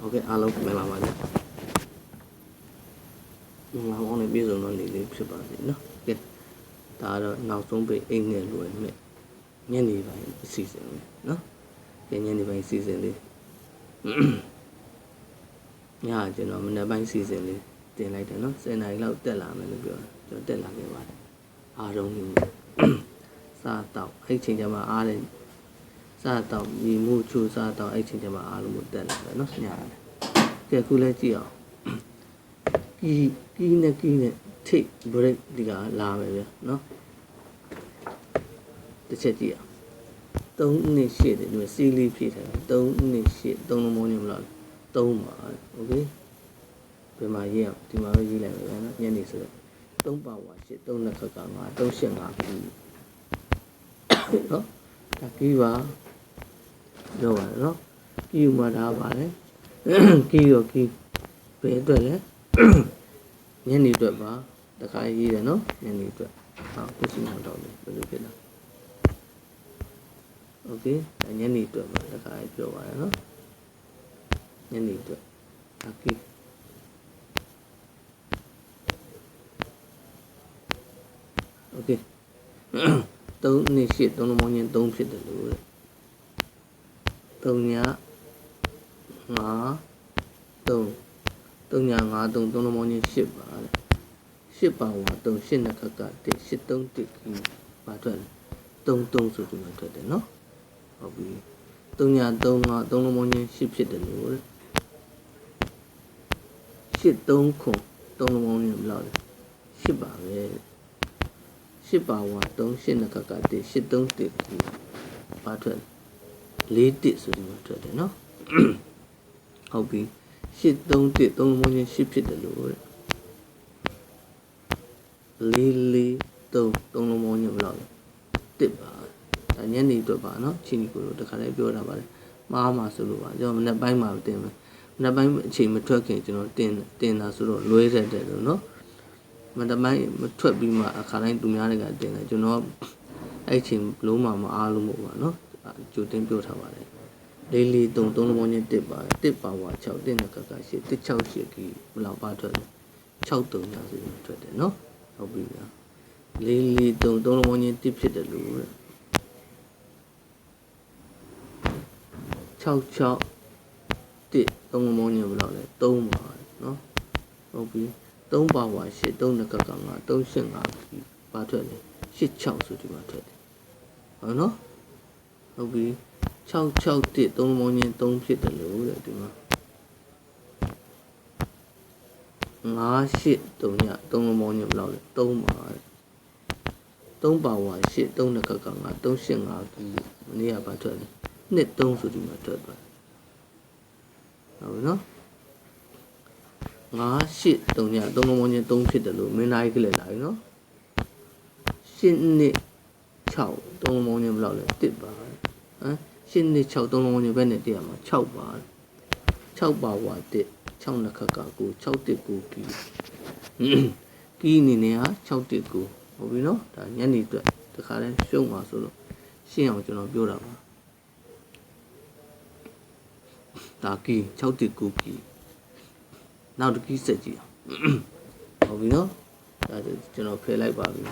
ဟုတ်ကဲ့အားလုံးမင်္ဂလာပါဗျာမင်္ဂလာပေါင်းနဲ့ပြည့်စုံတော့နေလေးဖြစ်ပါစေနော်ကဲဒါကတော့နောက်ဆုံးပိတ်အိမ်နဲ့လွယ်မဲ့ညနေပိုင်းအစီအစဉ်ပဲနော်ကဲညနေပိုင်းအစီအစဉ်လေးညကျွန်တော်မနေ့ပိုင်းအစီအစဉ်လေးတင်လိုက်တယ်နော်10နာရီလောက်တက်လာမယ်လို့ပြောတယ်ကျွန်တော်တက်လာခဲ့ပါတယ်အားလုံးကြီးစားတော့အဲ့ချိန်ကျမှအားတယ် စားတော့ညီမှုချိုးစားတော့အဲ့ချိန်ကျမှအားလုံးကိုတက်လာတယ်နော်ညာတယ်ကဲခုလဲကြည့်အောင်ကီကီနဲ့ကီနဲ့ထိတ် break ဒီကလာမယ်ဗျနော်တစ်ချက်ကြည့်အောင်3နှစ်ရှိတယ်ဒီမှာစီလီဖြည့်ထားတယ်3နှစ်ရှိ3လုံးမုံညမလား3ပါโอเคဘယ်မှာရေးအောင်ဒီမှာပဲရေးလိုက်မယ်ဗျနော်ညနေဆိုတော့3ပါဝါရှိ3နှစ်ခက်က5 3ရှင်း5ပြီနော်ဒါကီပါ ပြောပါနော်ကီယူမှာဒါပါလေကီရောကီဘယ်အတွက်လဲညနေအတွက်ပါတခါရေးတယ်နော်ညနေအတွက်ဟာခုစီမတော့လေဘယ်လိုဖြစ်လဲโอเคဒါညနေအတွက်ပါတခါပြောပါတယ်နော်ညနေအတွက်ဒါကီโอเค3နှစ်ရှိ3လုံးပေါင်းချင်း3ဖြစ်တယ်လို့တဲ့ 3ည5 3 3ည5 3 3လုံးပေါင်းချင်း8ပါတဲ့8ပါဝါ3 8နှစ်ခက်က1 8 3 1ခီးပါထွက်တယ်3 3ဆိုဒီမှာထွက်တယ်နော်ဟုတ်ပြီ3ည3 5 3လုံးပေါင်းချင်း8ဖြစ်တယ်လို့တဲ့8 3ခု3လုံးပေါင်းချင်းဘယ်လောက်လဲ8ပါပဲတဲ့8ပါဝါ3 8နှစ်ခက်က1 8 3 1ခီးပါထွက်တယ် 4 1ဆိုဒီမှာထွက်တယ်နော်ဟုတ်ပြီ8 3 1 3လုံးပေါင်းချင်း8ဖြစ်တယ်လို့တဲ့လေးလေးသုံးသုံးလုံးပေါင်းညဘယ်လောက်လဲတစ်ပါဒါညနေအတွက်ပါနော်ချင်းကြီးကိုတို့တခါလေးပြောတာပါလေမားမှာဆိုလို့ပါကျွန်တော်မနေ့ပိုင်းမှာတင်မယ်မနေ့ပိုင်းအချိန်မထွက်ခင်ကျွန်တော်တင်တင်တာဆိုတော့လွဲဆက်တယ်လို့နော်မနေ့ပိုင်းမထွက်ပြီးမှအခါတိုင်းသူများတွေကတင်တယ်ကျွန်တော်အဲ့ချိန်လုံးမှမအားလို့မဟုတ်ပါနော် ကြိုတင်ပြောထားပါတယ်လေးလေးသုံးသုံးလုံးပေါင်းညတစ်ပါတစ်ပါဝါ6တစ်နဲ့ကကရှိတစ်6ရှိကြီးဘယ်လောက်ပါထွက်လဲ6တုံညာဆိုရင်ထွက်တယ်နော်ဟုတ်ပြီဗျာလေးလေးသုံးသုံးလုံးပေါင်းချင်းတစ်ဖြစ်တယ်လို့တဲ့66တစ်သုံးလုံးပေါင်းချင်းဘယ်လောက်လဲ3ပါနော်ဟုတ်ပြီ3ပါဝါ8 3နကက5 3 8 5ပြီပါထွက်တယ်86ဆိုဒီမှာထွက်တယ်ဟုတ်နော် ဟုတ်ပြီ66တစ်သုံးလုံးပေါင်းချင်း3ဖြစ်တယ်လို့တဲ့ဒီမှာ9 8 3ည3လုံးပေါင်းညဘယ်လောက်လဲ3ပါ3ပါဝါ8 3နကက9 3 8 5ပြီမနေ့ကဘာထွက်လဲနှစ်3ဆိုဒီမှာထွက်သွားဟုတ်ပြီနော်9 8 3ည3လုံးပေါင်းည3ဖြစ်တယ်လို့မင်းသားကြီးကလည်းလာပြီနော်8နှစ်6 3လုံးပေါင်းညဘယ်လောက်လဲ1ပါ ဟမ်8နှစ်6 3လုံးပေါင်းညဘယ်နဲ့တည့်ရမှာ6ပါ6ပါဝါ1 6နှစ်ခက်ကကို6တစ်ကိုကီကီအနေနဲ့ဟာ6တစ်ကိုဟုတ်ပြီနော်ဒါညနေအတွက်တခါလဲရှုံးပါဆိုလို့ရှင်းအောင်ကျွန်တော်ပြောတာပါဒါကီ6တစ်ကိုကီနောက်တစ်ကီဆက်ကြည့်အောင်ဟုတ်ပြီနော်ဒါကျွန်တော်ဖယ်လိုက်ပါပြီ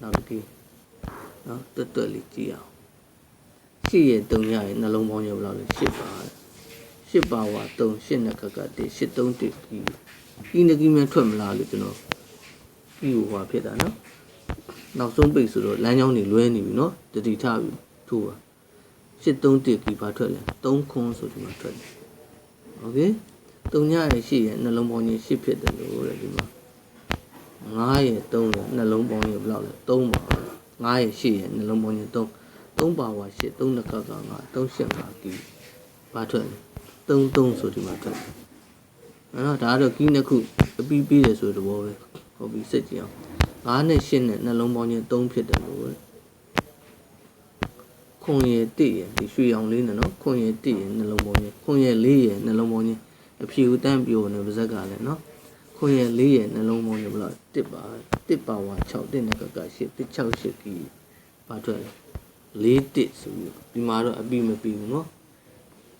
နောက်တစ်ကီနော်တွတ်တွတ်လေးကြည့်အောင် ရှိရဲ့3ရရဲ့နှလုံးပေါင်းရဘယ်လောက်လဲ8ပါ8ပါဝါ3 8နှစ်ခက်ကတည်း8 3 1ကီကီနကီမြန်ထွက်မလားလို့ကျွန်တော်ကီဟိုဟာဖြစ်တာနော်နောက်ဆုံးပိတ်ဆိုတော့လမ်းကြောင်းတွေလွဲနေပြီနော်တတိထားပြီထိုးပါ8 3 1ကီပါထွက်လဲ3ခွန်းဆိုဒီမှာထွက်တယ်โอเค3ညရဲ့ရှိရဲ့နှလုံးပေါင်းကြီး8ဖြစ်တယ်လို့တဲ့ဒီမှာ9ရဲ့3ရဲ့နှလုံးပေါင်းကြီးဘယ်လောက်လဲ3ပါ9ရဲ့ရှိရဲ့နှလုံးပေါင်းကြီး3 3ပါဝါ8 3နကကက385ကီဘာထွက်လဲ33ဆိုဒီမှာထွက်တယ်အဲ့တော့ဒါကတော့ကီးနှစ်ခုအပြီးပြီးတယ်ဆိုတဲ့ဘောပဲဟုတ်ပြီစစ်ကြည့်အောင်9နဲ့8နဲ့နှလုံးပေါင်းချင်း3ဖြစ်တယ်လို့ပဲခွန်ရည်တည့်ရည်ဒီရွှေအောင်လေးနဲ့နော်ခွန်ရည်တည့်ရည်နှလုံးပေါင်းချင်းခွန်ရည်လေးရည်နှလုံးပေါင်းချင်းအဖြူတန့်ပြိုနေပါဇက်ကလည်းနော်ခွန်ရည်လေးရည်နှလုံးပေါင်းချင်းဘယ်လောက်တစ်ပါတစ်ပါဝါ6တစ်နဲ့ကက8တစ်6 8ကီးဘာထွက်လဲ ၄တစ်ဆိုပြီးတော့ဒီမှာတော့အပြီးမပြီးဘူးเนาะ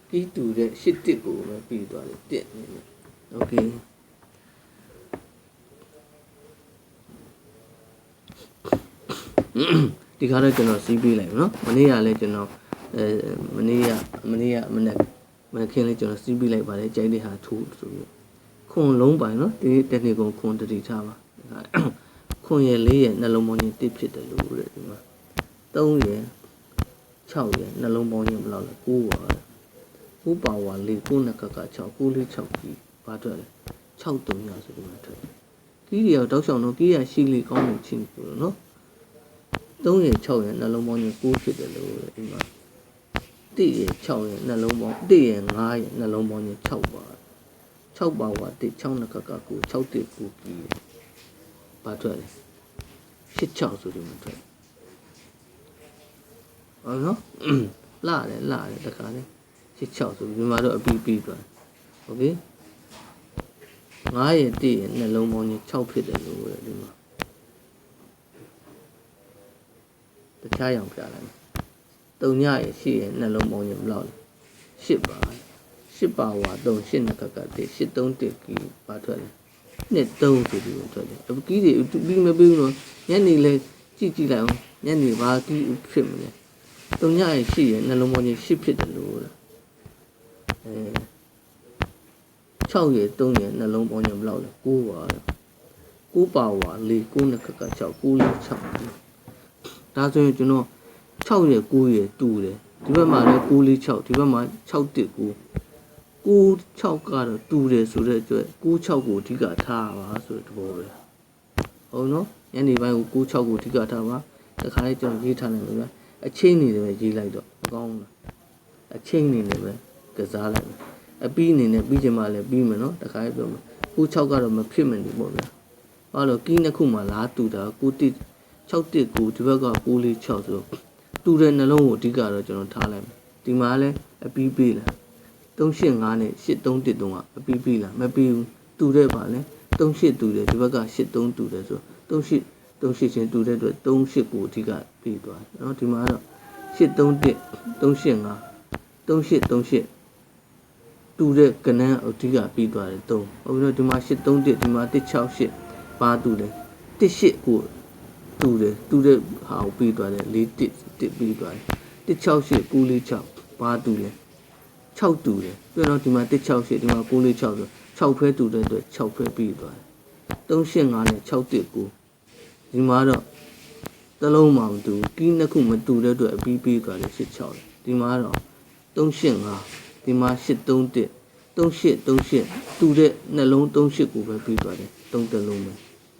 တီးတူတဲ့၈တစ်ကိုပဲပြီးသွားတယ်တစ်အနေနဲ့ okay ဒီခါတော့ကျွန်တော်စီးပေးလိုက်မယ်နော်မနေ့ကလည်းကျွန်တော်အဲမနေ့ကမနေ့ကမနေ့မနေ့ခင်လည်းကျွန်တော်စီးပေးလိုက်ပါတယ်ကြိုက်တဲ့ဟာထိုးဆိုပြီးခွန်လုံးပိုင်နော်ဒီတက်နီကုံခွန်တတိထားပါခွန်ရယ်လေးရယ်နှလုံးပေါင်းချင်းတစ်ဖြစ်တယ်လို့တဲ့ဒီမှာ၃ရယ် 6ရဲ့နှလုံးပေါင်းချင်းဘယ်လောက်လဲ9ပါ9ပါဝါလေး9နှစ်ကက6 9လေး6ကြီးဘာထွက်လဲ6 3ရဆိုဒီမှာထွက်ကြီးတွေတော့တောက်ချောင်းတော့ကြီးရရှိလေးကောင်းနေချင်းလို့နော်3ရဲ့6ရဲ့နှလုံးပေါင်းချင်း9ဖြစ်တယ်လို့ဒီမှာ1ရဲ့6ရဲ့နှလုံးပေါင်း1ရဲ့5ရဲ့နှလုံးပေါင်းချင်း6ပါ6ပါဝါ1 6နှစ်ကက9 6တစ်9ကြီးဘာထွက်လဲ8 6ဆိုဒီမှာထွက် ဟုတ်နော်လာတယ်လာတယ်တခါလေ86ဆိုဒီမှာတော့အပီးပြီးသွားโอเค9ရဲ့1ရဲ့နှလုံးပေါင်းကြီး6ဖြစ်တယ်လို့ပြောတယ်ဒီမှာတခြားရောင်ပြလိုက်မယ်3ညရဲ့8ရဲ့နှလုံးပေါင်းကြီးဘယ်လောက်လဲ8ပါ8ပါဝါ3 8နှစ်ကကတည်း8 3တစ်ကီပါထွက်တယ်နှစ်3ဆိုပြီးထွက်တယ်အပီးတွေပြီးမပြီးဘူးနော်ညနေလဲကြည့်ကြည့်လိုက်အောင်ညနေဘာကီဖြစ်မလဲ တုံညရဲ့ရှိရဲ့နှလုံးပေါင်းကြီး10ဖြစ်တယ်လို့တဲ့အဲ6ရဲ့3ရဲ့နှလုံးပေါင်းကြီးဘယ်လောက်လဲ9ပါ9ပါဝါ4 9နှစ်ခက်က6 9လေး6ဒါဆိုရင်ကျွန်တော်6ရဲ့9ရဲ့တူတယ်ဒီဘက်မှာလည်း9လေး6ဒီဘက်မှာ6တစ်9 9 6ကတော့တူတယ်ဆိုတဲ့အတွက်9 6ကိုအဓိကထားပါဆိုတဲ့သဘောပဲဟုတ်နော်ညနေပိုင်းကို9 6ကိုအဓိကထားပါတခါလေးကျွန်တော်ရေးထားနိုင်မယ်ဗျာ အချင်းနေတယ်ပဲရေးလိုက်တော့မကောင်းဘူးအချင်းနေတယ်ပဲကစားလိုက်မယ်အပီးအနေနဲ့ပြီးချင်မှလည်းပြီးမယ်နော်တခါလေးပြောမယ်9 6ကတော့မဖြစ်မနေပေါ့ဗျာဘာလို့ကီးနှစ်ခုမှလားတူတာ9တစ်6တစ်9ဒီဘက်က9လေး6ဆိုတော့တူတဲ့နှလုံးကိုအဓိကတော့ကျွန်တော်ထားလိုက်မယ်ဒီမှာလည်းအပီးပေးလား385နဲ့8313ကအပီးပြီးလားမပြီးဘူးတူတဲ့ပါလဲ38တူတယ်ဒီဘက်က83တူတယ်ဆို38 38ချင်းတူတဲ့အတွက်38ကိုအဓိကပြီးသွားတယ်เนาะဒီမှာကတော့831 385 3838တူတဲ့ကနန်းအဓိကပြီးသွားတယ်3ဟုတ်ပြီတော့ဒီမှာ831ဒီမှာ168ပါတူတယ်18ကိုတူတယ်တူတဲ့ဟာကိုပြီးသွားတယ်4 1 1ပြီးသွားတယ်168 946ပါတူတယ်6တူတယ်ပြီးတော့ဒီမှာ168ဒီမှာ946ဆို6ဖဲတူတဲ့အတွက်6ဖဲပြီးသွားတယ်385နဲ့619 ဒီမှာတော့တလုံးမှမတူကီးနှစ်ခုမတူတဲ့အတွက်အပြီးပြီးသွားတယ်86တယ်ဒီမှာတော့385ဒီမှာ831 3838တူတဲ့နှလုံး38ကိုပဲပြီးသွားတယ်3တလုံးပဲ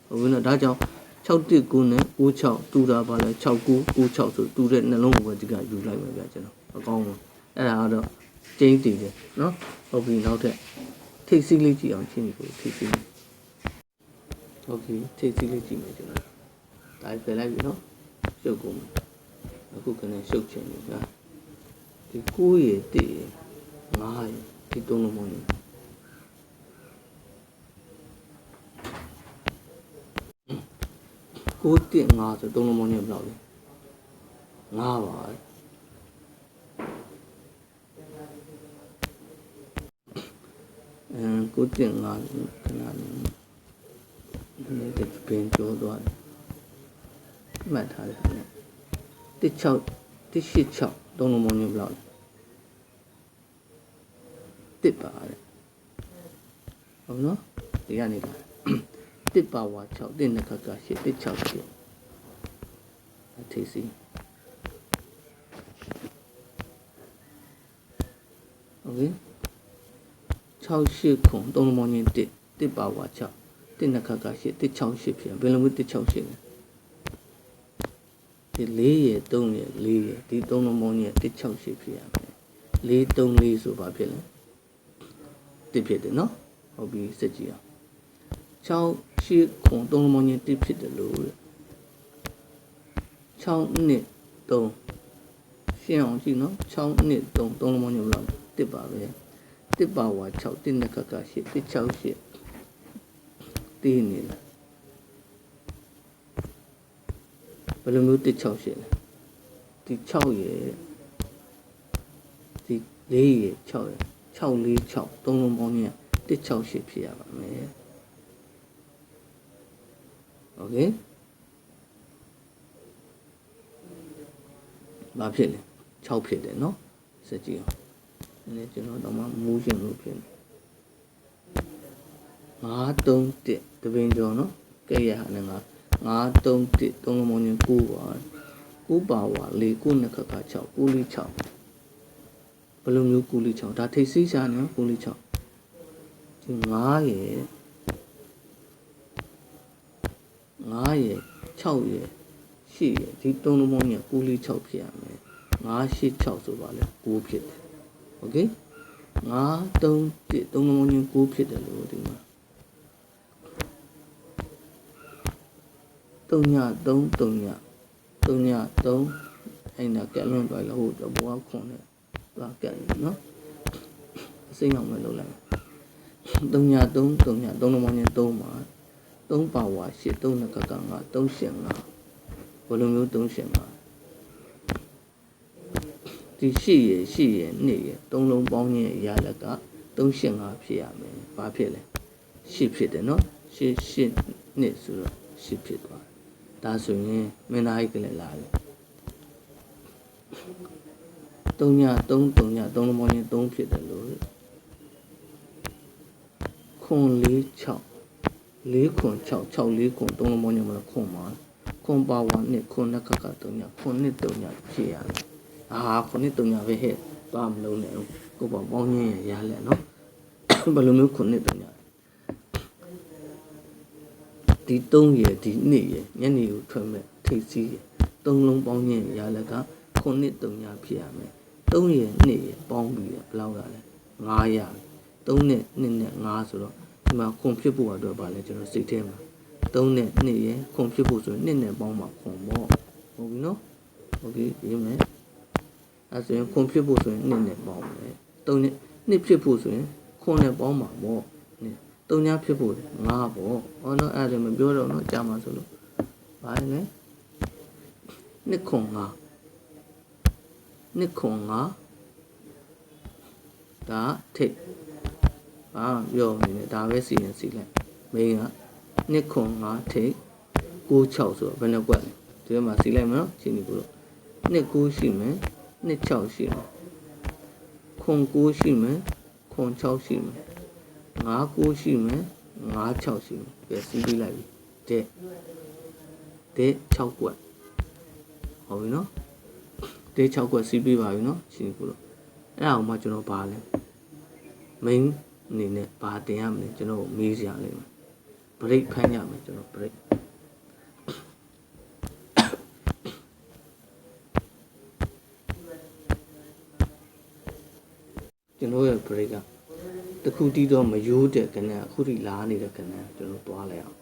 ဟုတ်ပြီနော်ဒါကြောင့်619နဲ့96တူတာပါလဲ6996ဆိုတူတဲ့နှလုံးကိုပဲဒီကယူလိုက်မယ်ဗျာကျွန်တော်အကောင်းဆုံးအဲ့ဒါကတော့ကျင်းတည်တယ်နော်ဟုတ်ပြီနောက်ထပ်ထိတ်စီးလေးကြည့်အောင်ချင်းဒီကိုထိတ်စီးဟုတ်ပြီထိတ်စီးလေးကြည့်မယ်ကျွန်တော် ဒါဖယ်လိုက်ပြီနော်ရှုပ်ကုန်အခုကနေရှုပ်ချင်ပြီဗျာဒီ9ရေတည်9ရေဒီသုံးလုံးမနေကိုတက်9ဆိုသုံးလုံးမနေဘယ်လောက်လဲ9ပါအမ်ကိုတက်9ခဏလေးဒီကပင်ကျော်သွားတယ် မှတ်ထားတယ်ခင်ဗျ16 186သုံးလုံးမနေဘယ်လောက်လဲတစ်ပါတဲ့ဟုတ်နော်ဒီကနေပါတစ်ပါဝါ6တစ်နှစ်ခါက8တစ်6ဖြစ်အထေးစီโอเค6 8ခု3လုံးပေါင်းချင်းတစ်တစ်ပါဝါ6တစ်နှစ်ခါက8တစ်6 8ဖြစ်ဘယ်လိုမျိုးတစ်6 8လဲ ဒီ4ရဲ့3ရဲ့4ရဲ့ဒီ3လုံးပေါင်းချင်းတစ်6 8ဖြစ်ရမယ်4 3 4ဆိုပါဖြစ်လဲတစ်ဖြစ်တယ်နော်ဟုတ်ပြီစက်ကြည့်အောင်6ရှိခွန်3လုံးပေါင်းချင်းတစ်ဖြစ်တယ်လို့6နှစ်3ရှင်းအောင်ကြည့်နော်6နှစ်3 3လုံးပေါင်းချင်းဘယ်လောက်တစ်ပါပဲတစ်ပါဝါ6တစ်နှစ်ကက8တစ်6 8တင်းနေလားဘ ယ်လိုမျိုးတစ်6 8လဲဒီ6ရဲ့ဒီ ၄ရယ်6ရယ်6 4 6သုံးလုံးပေါင်းရင်168ဖြစ်ရပါမယ်โอเคဘာဖြစ်လဲ6ဖြစ်တယ်เนาะစကြည့်အောင်နည်းနည်းကျွန်တော်တော့မှမူးရှင်လို့ဖြစ်နေ5 3 1တပင်ကျော်เนาะကဲရဟာနဲ့ငါ 5 3 1သုံးလုံးပေါင်းရင်9ပါ9ပါဝါ4 9နှစ်ခါခါ6 9လေး6ဘယ်လိုမျိုး9လေး6ဒါထိတ်စီးရှာနေ9လေး6ဒီ9ရယ်9ရယ်6ရယ်8ရယ်ဒီသုံးလုံးပေါင်းရင်9လေး6ဖြစ်ရမယ်9 8 6ဆိုပါလေ9ဖြစ်တယ်โอเค9 3 1သုံးလုံးပေါင်းရင်9ဖြစ်တယ်လို့ဒီမှာ 3ည3 3ည3ည3အဲ့ဒါကက်လွန်သွားလို့ဟိုတော့ဘောခွန်နဲ့သွားကက်နော်အစိမ်းအောင်ပဲလုပ်လိုက်3ည3 3ည3လုံးပေါင်းရင်3မှာ3ပါဝါ8 3နှစ်ကကငါ3ရှင်ငါဘယ်လိုမျိုး3ရှင်ငါဒီရှိရရှိရနှစ်ရသုံးလုံးပေါင်းရင်ရလက်က3ရှင်ငါဖြစ်ရမယ်ဘာဖြစ်လဲ8ဖြစ်တယ်နော်8 8နှစ်ဆိုတော့8ဖြစ်သွားတယ် ဒါဆိုရင်မင်းသားကြီးကလည်းလာတယ်3ည3 3ည3လုံးပေါင်းရင်3ဖြစ်တယ်လို့ခွန်4 6 4ခွန်6 6 4ခွန်3လုံးပေါင်းရင်မလားခွန်ပါခွန်ပါဝါနှစ်ခွန်နှစ်ခါခါ3ညခွန်နှစ်3ညဖြစ်ရတယ်အာခွန်နှစ်3ညပဲဟဲ့သွားမလုံးနဲ့ကိုပေါ့ပေါင်းရင်ရလဲနော်ဘယ်လိုမျိုးခွန်နှစ်3ည ဒီ3ရယ်ဒီ2ရယ်ညနေကိုထွက်မဲ့ထိတ်စီးရယ်3လုံးပေါင်းရင်ရလဲကခွန်နှစ်3ညဖြစ်ရမယ်3ရယ်2ရယ်ပေါင်းပြီးဘယ်လောက်ရလဲ900 3နဲ့2နဲ့5ဆိုတော့ဒီမှာခွန်ဖြစ်ဖို့အတွက်ဗာလဲကျွန်တော်စိတ်ထဲမှာ3နဲ့2ရယ်ခွန်ဖြစ်ဖို့ဆိုရင်2နဲ့ပေါင်းမှာခွန်ပေါ့ဟုတ်ပြီနော်ဟုတ်ပြီရေးမယ်အဲဆိုရင်ခွန်ဖြစ်ဖို့ဆိုရင်2နဲ့ပေါင်းမယ်3နဲ့2ဖြစ်ဖို့ဆိုရင်ခွန်နဲ့ပေါင်းမှာပေါ့ 3ညဖြစ်ဖို့5ပေါ့ဟောနော်အဲ့ဒါမပြောတော့နော်ကြာမှာဆိုလို့ဘာလဲ2ခွန်5 2ခွန်5ဒါထိတ်အာပြောနေတယ်ဒါပဲစီရင်စီလိုက်မင်းက2ခွန်5ထိတ်96ဆိုတော့ဘယ်နှကွက်လဲဒီမှာစီလိုက်မယ်နော်ရှင်းနေကိုတော့2 9ရှိမယ်2 6ရှိမယ်ခွန်9ရှိမယ်ခွန်6ရှိမယ်5 9 ရှိမယ်5 6ရှိမယ်ပြန်စီးပေးလိုက်ပြီတဲ့တဲ့6ကွက်ဟုတ်ပြီနော်တဲ့6ကွက်စီးပေးပါပြီနော်ရှင်းကိုတော့အဲ့ဒါအောင်မှကျွန်တော်ပါလဲ main အနေနဲ့ဘာတင်ရမလဲကျွန်တော်မေးစရာလေးမယ် break ဖမ်းရမယ်ကျွန်တော် break ကျွန်တော်ရဲ့ break က တခုတီးတော့မယိုးတဲ့ကဏ္ဍအခုထိလာနေတဲ့ကဏ္ဍကျွန်တော်သွားလိုက်အောင်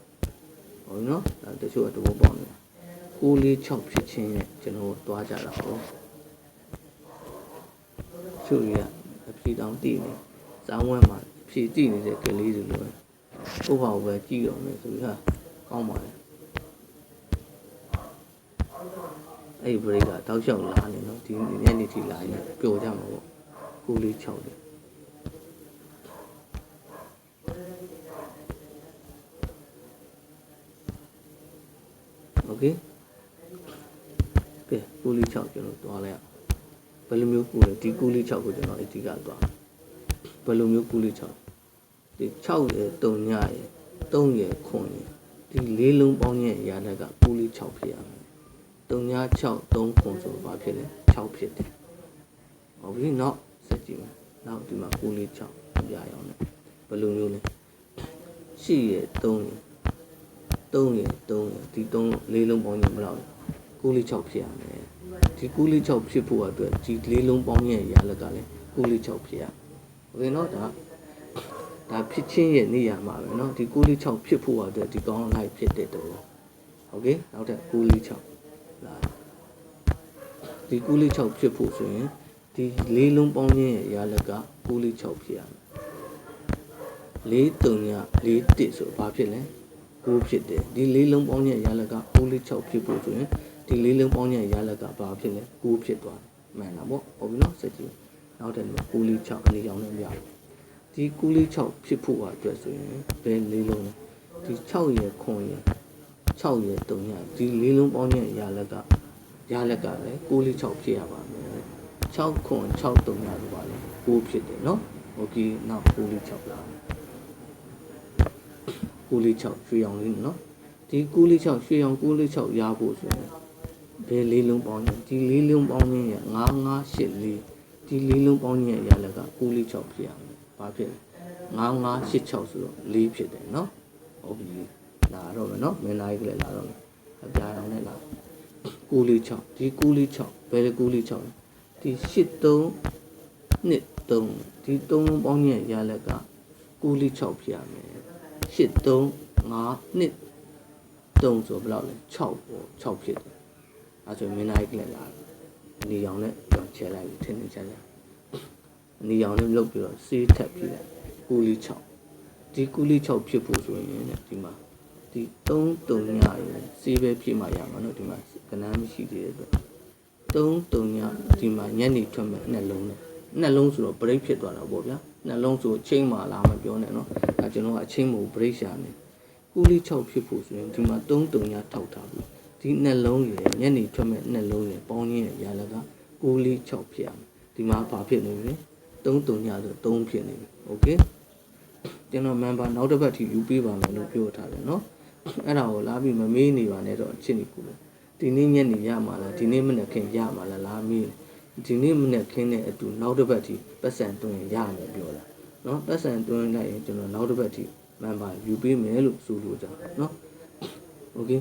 ဟုတ်နော်ဒါတချို့အတဘောပေါက်နေတာ6လေး6ဖြစ်ချင်းရဲ့ကျွန်တော်သွားကြတာဟုတ်ချို့ရအဖြေတောင်တည်နေဇောင်းဝဲမှာဖြေတည်နေတဲ့ကလေးတွေလိုပဲဥပ္ပါဝပဲကြည့်အောင်လေဆိုပြီးဟာကောင်းပါလေအဲ့ဒီ break ကတောက်လျှောက်လာနေနော်ဒီညနေထိလာရင်ပျော်ကြမှာပေါ့6လေး6လေးโ okay ကဲကူလီ6ကျွန်တော်သွားလိုက်ဘယ်လိုမျိုးကူလဲဒီကူလီ6ကိုကျွန်တော်အဓိကသွားဘယ်လိုမျိုးကူလီ6ဒီ6ရယ်3ညရယ်3ရယ်9ရယ်ဒီလေးလုံးပေါင်းရဲ့ရာဓာတ်ကကူလီ6ဖြစ်ရမယ်3ည6 3 9ဆိုဘာဖြစ်လဲ6ဖြစ်တယ်ဟုတ်ပြီနောက်ဆက်ကြည့်မယ်နောက်ဒီမှာကူလီ6ပြရအောင်လေဘယ်လိုမျိုးလဲရှိရယ်3ရယ် 3ရယ်3ရယ်ဒီ3လေးလုံးပေါင်းရင်ဘယ်လောက်လဲကူလီ6ဖြစ်ရမယ်ဒီကူလီ6ဖြစ်ဖို့အတွက်ဒီလေးလုံးပေါင်းရဲ့ရာလက်ကလည်းကူလီ6ဖြစ်ရโอเคเนาะဒါဒါဖြစ်ချင်းရဲ့နေရာမှာပဲเนาะဒီကူလီ6ဖြစ်ဖို့အတွက်ဒီကောင်းလိုက်ဖြစ်တဲ့တော့โอเคနောက်ထပ်ကူလီ6လာဒီကူလီ6ဖြစ်ဖို့ဆိုရင်ဒီလေးလုံးပေါင်းရဲ့ရာလက်ကကူလီ6ဖြစ်ရမယ်လေး3ညလေး1ဆိုဘာဖြစ်လဲ 9ဖြစ်တယ်ဒီလေးလုံးပေါင်းရဲ့ရလက်က9လေး6ဖြစ်ဖို့ဆိုရင်ဒီလေးလုံးပေါင်းရဲ့ရလက်ကဘာဖြစ်လဲ9ဖြစ်သွားတယ်မှန်လားပေါ့ဟုတ်ပြီနော်စက်ကြည့် နောက်တဲ့ကူလီ6အနေရောင်နဲ့ပြဒီကူလီ6ဖြစ်ဖို့အတွက်ဆိုရင်ဘယ်လေးလုံးလဲဒီ6ရဲ့ခွန်ရဲ့6ရဲ့3ရဲ့ဒီလေးလုံးပေါင်းရဲ့ရာလက်ကရာလက်ကလည်းကူလီ6ဖြစ်ရပါမယ်6ခွန်6 3ရလို့ပါလေ9ဖြစ်တယ်နော်โอเคနောက်ကူလီ6လာ ကူလီ6ရွှေအောင်လေးနော်ဒီကူလီ6ရွှေအောင်ကူလီ6ရဖို့ဆိုရင်ဘယ်လေးလုံးပေါင်းရင်ဒီလေးလုံးပေါင်းရင်9 9 8 4ဒီလေးလုံးပေါင်းရင်ရလက်ကကူလီ6ဖြစ်ရမယ်ဘာဖြစ်လဲ9 9 8 6ဆိုတော့4ဖြစ်တယ်နော်ဟုတ်ပြီလာတော့မယ်နော်မင်းသားကြီးကလည်းလာတော့မယ်အပြာရောင်နဲ့လာကူလီ6ဒီကူလီ6ဘယ်လေကူလီ6လဲဒီ8 3နှစ်3ဒီ3လုံးပေါင်းရင်ရလက်ကကူလီ6ဖြစ်ရမယ် 8352တုံဆိုဘယ်လောက်လဲ6ပေါ့6ဖြစ်တယ်အဲဆိုမင်းနိုင်ကလစ်လာအနီရောင်နဲ့ကြောင်ချဲလိုက်ပြီးထင်းထင်းချဲချဲအနီရောင်နဲ့လုတ်ပြီးတော့စေးထက်ပြလိုက်ကူလီ6ဒီကူလီ6ဖြစ်ဖို့ဆိုရင်ဒီမှာဒီ3တုံညရေစေးပဲဖြစ်မှရမှာနော်ဒီမှာကနန်းမရှိသေးတဲ့အတွက်3တုံညဒီမှာညက်နေထွက်မဲ့နှက်လုံးနဲ့နှက်လုံးဆိုတော့ break ဖြစ်သွားတာပေါ့ဗျာ နှလုံးဆိုချိန်မှလာမပြောနဲ့เนาะအဲကျွန်တော်ကအချိန်မို့ break ရှာနေကူလီ6ဖြစ်ဖို့ဆိုရင်ဒီမှာ3 3ညထောက်ထားဘူးဒီနှလုံးရယ်ညနေထွက်မဲ့နှလုံးရယ်ပေါင်းရင်းရယ်ရလကကူလီ6ဖြစ်ရမယ်ဒီမှာဘာဖြစ်နေလဲ3 3ညဆို3ဖြစ်နေပြီโอเคကျွန်တော် member နောက်တစ်ပတ်ထိယူပေးပါမယ်လို့ပြောထားတယ်เนาะအဲ့ဒါကိုလာပြီးမမေးနေပါနဲ့တော့အချစ်နေကူလို့ဒီနေ့ညနေရမှာလားဒီနေ့မနေ့ခင်ရမှာလားလာမေး ဒီနေ့မနေ့ခင်းတဲ့အတူနောက်တစ်ပတ်ထိပတ်စံတွင်ရမယ်ပြောတာเนาะပတ်စံတွင်လိုက်ရင်ကျွန်တော်နောက်တစ်ပတ်ထိ member ယူပေးမယ်လို့ဆိုလိုကြเนาะโอเค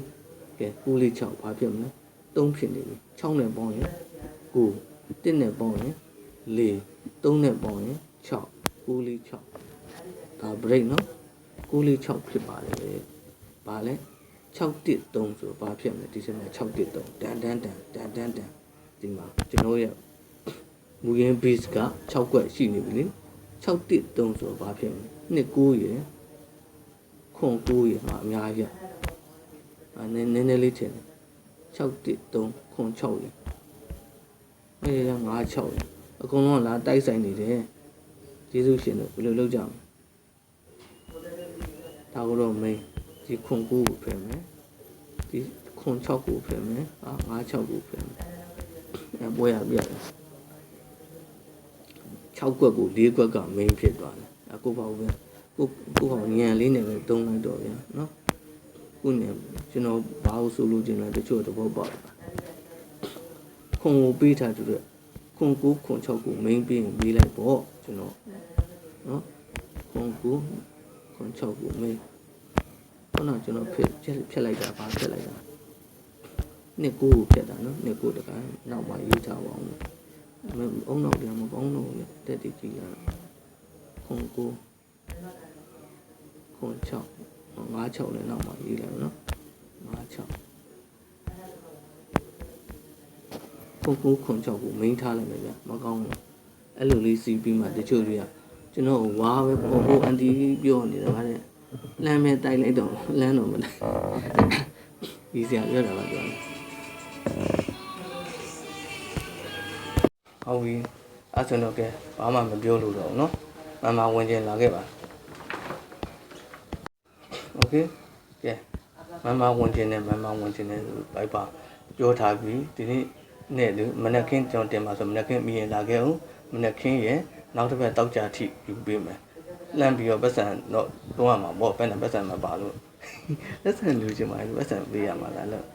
ကဲကူလေး6ဘာဖြစ်မလဲ3ဖြစ်နေပြီ6နဲ့ပေါင်းရင်9 1နဲ့ပေါင်းရင်4 3နဲ့ပေါင်းရင်6ကူလေး6ဒါ break เนาะကူလေး6ဖြစ်ပါတယ်ဘာလဲ6တစ်3ဆိုဘာဖြစ်မလဲဒီစမှာ6တစ်3တန်တန်တန်တန်တန်တန်ဒီမှာကျွန်တော်ရဲ့ မူရင်း base က6ကွက်ရှိနေပြီလေ6တစ်3ဆိုဘာဖြစ်မလဲနှစ်9ရယ်ခွန်9ရယ်မှာအများကြီးအဲနည်းနည်းနည်းလေးထင်တယ်6တစ်3ခွန်6ရယ်အဲရ5 6ရယ်အကုန်လုံးလာတိုက်ဆိုင်နေတယ်ကျေးဇူးရှင်တို့ဘယ်လိုလုပ်ကြမလဲဒါကတော့ main ဒီခွန်9ကိုဖယ်မယ်ဒီခွန်6ကိုဖယ်မယ်အာ5 6ကိုဖယ်မယ်အဲပွဲရပြရတယ် 6ကွက်ကို4ကွက်က main ဖြစ်သွားတယ်အခုပါဦးပဲကိုကိုကောင်ညံလေးနဲ့ပဲတုံးလိုက်တော့ဗျာနော်ခုနေကျွန်တော်ဘာလို့ဆိုလို့ကျင်လဲတချို့သဘောပေါက်တယ်ခွန်ကိုပေးထားတဲ့ခွန်9ခွန်6ကို main ပြီးရင်ပေးလိုက်ပေါ့ကျွန်တော်နော်ခွန်9ခွန်6ကို main ခုနကကျွန်တော်ဖြစ်ဖြတ်ဖြတ်လိုက်တာပါဖြတ်လိုက်တာနှစ်ကိုကိုဖြတ်တာနော်နှစ်ကိုတကယ်နောက်မှရေးထားပါအောင် အုံနောက်တယ်မကောင်းတော့ဘူးတက်တည်ကြည့်ရခွန်ကိုခွန်6 5 6လည်းနောက်မှရေးလိုက်နော်5 6ခွန်ကိုခွန်6ကိုမိန်းထားလိုက်မယ်ဗျမကောင်းဘူးအဲ့လိုလေးစီးပြီးမှတချို့တွေကကျွန်တော်ဝါပဲပေါ်ပေါ်အန်တီပြောနေတာဗါတဲ့လမ်းမဲ့တိုက်လိုက်တော့လမ်းတော့မလားဒီစရာပြောတာပါပြော ဟုတ်ပြီအဲ့ဆိုတော့ကဲဘာမှမပြောလို့တော့เนาะမမဝင်ကျင်လာခဲ့ပါโอเคကဲမမဝင်ကျင်နဲ့မမဝင်ကျင်နဲ့ဘိုက်ပါပြောထားပြီဒီနေ့နဲ့လူမနက်ခင်းကျွန်တော်တင်ပါဆိုမနက်ခင်းမိရင်လာခဲ့အောင်မနက်ခင်းရဲ့နောက်တစ်ပတ်တောက်ကြထိယူပေးမယ်လှမ်းပြီးတော့ပတ်စံတော့တွန်းရမှာပေါ့ဘယ်နဲ့ပတ်စံမပါလို့ပတ်စံလူချင်ပါလို့ပတ်စံပေးရမှာလားလို့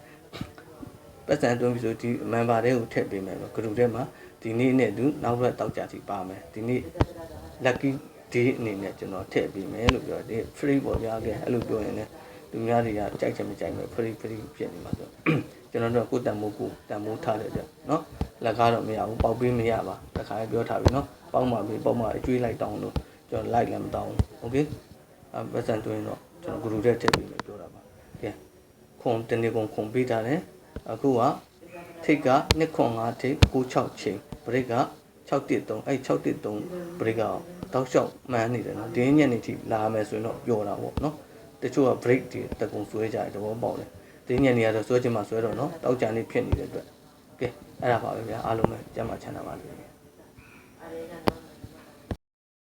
ပတ်စံတွန်းပြီးဆိုဒီ member တွေကိုထည့်ပေးမယ်ပေါ့ group ထဲမှာ ဒီနေ့နဲ့သူနောက်ဘက်တောက်ကြထိပါမယ်ဒီနေ့ lucky day အနေနဲ့ကျွန်တော်ထည့်ပေးမယ်လို့ပြောတယ် free ပေါ့ဗျာကဲအဲ့လိုပြောရင်လည်းသူများတွေကကြိုက်ချင်မကြိုက်ဘူး free free ဖြစ်နေမှာဆိုကျွန်တော်တို့ကိုတန်မိုးကိုတန်မိုးထားတယ်ကြနော်လက်ကားတော့မရဘူးပေါက်ပေးမရပါတခါပြောထားပြီနော်ပေါက်မှပြီးပေါက်မှအကျွေးလိုက်တောင်းလို့ကျွန်တော် like လည်းမတောင်းဘူးโอเคအပတ်စံတွင်းတော့ကျွန်တော် group ထဲထည့်ပြီးမယ်ပြောတာပါကဲခွန်တနေ့ကုန်ခွန်ပေးတာတယ်အခုကထိတ်က2ခွန်5ထိတ်96ချိန် break က613အဲ့613 break ကတောက်လျှောက်မှန်းနေတယ်နော်ဒီညနေထိလာမယ်ဆိုရင်တော့ပြောတာပေါ့နော်တချို့က break တွေတကုံဆွဲကြတယ်သဘောပေါက်တယ်ဒီညနေကတော့ဆွဲချင်မှဆွဲတော့နော်တောက်ကြနေဖြစ်နေတဲ့အတွက်ကဲအဲ့ဒါပါပဲဗျာအားလုံးပဲကြမ်းမှချမ်းသာပါစေ